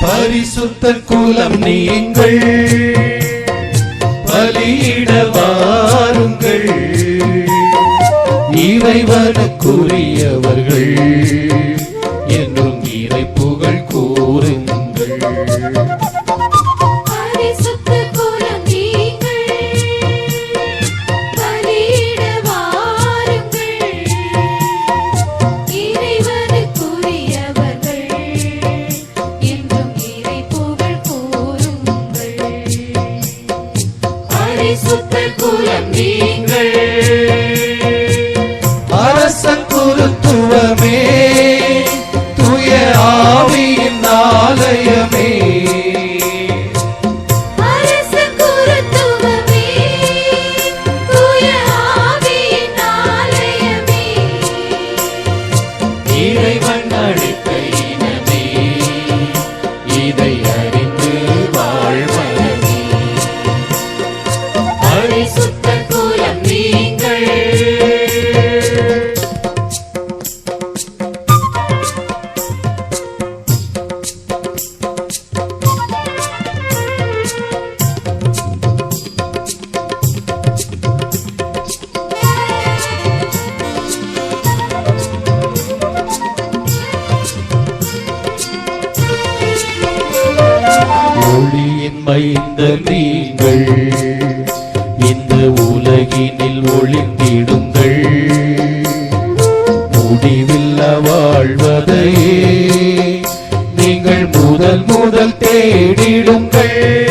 பரிசுத்த குலம் நீங்கள் பலியிட வாருங்கள் இறைவனுக்குரியவர்கள் என்றும் இறை புகழ் கூறுங்கள். இறைவன் அழி மைந்த நீங்கள் இந்த உலகினில் ஒளிந்திடுங்கள் முடிவில்ல வாழ்வதையே நீங்கள் முதல் முதல் தேடிடுங்கள்.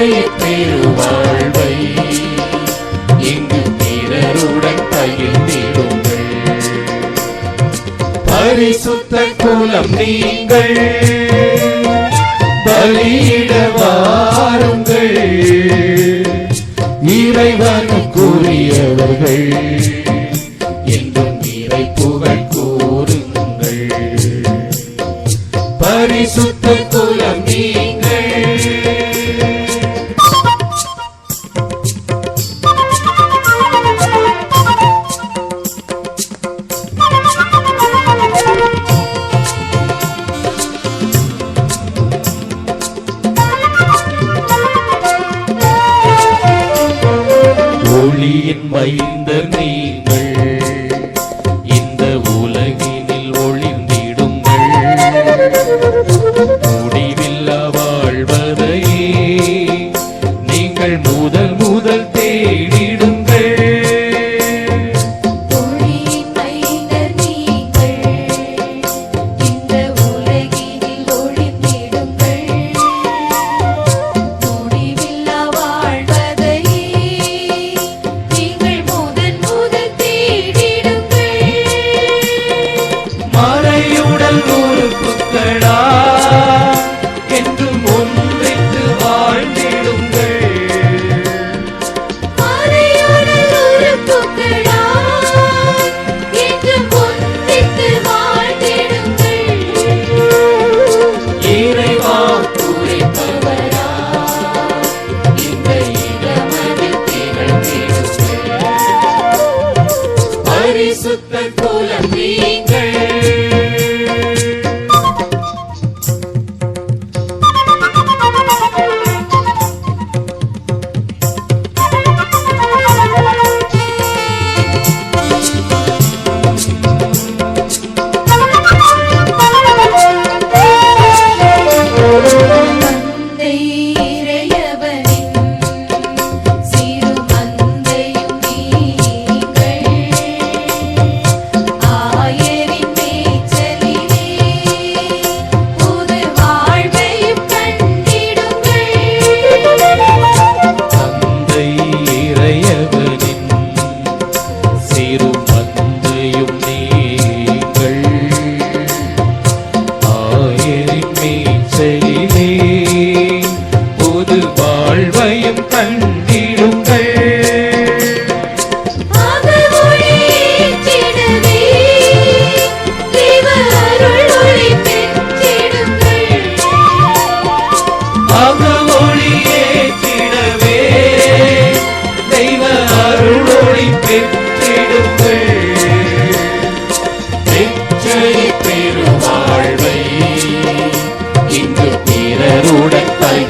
பெருவாழ்வை இங்கு பிறருடன் பகிர்ந்திடுங்கள். பரிசுத்த குலம் நீங்கள் பலியிடவார் ஒளியின் மைந்த நீங்கள்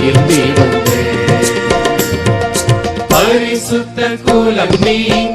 திரும்பி வந்தேன் பரிசுத்த குலம் நீங்க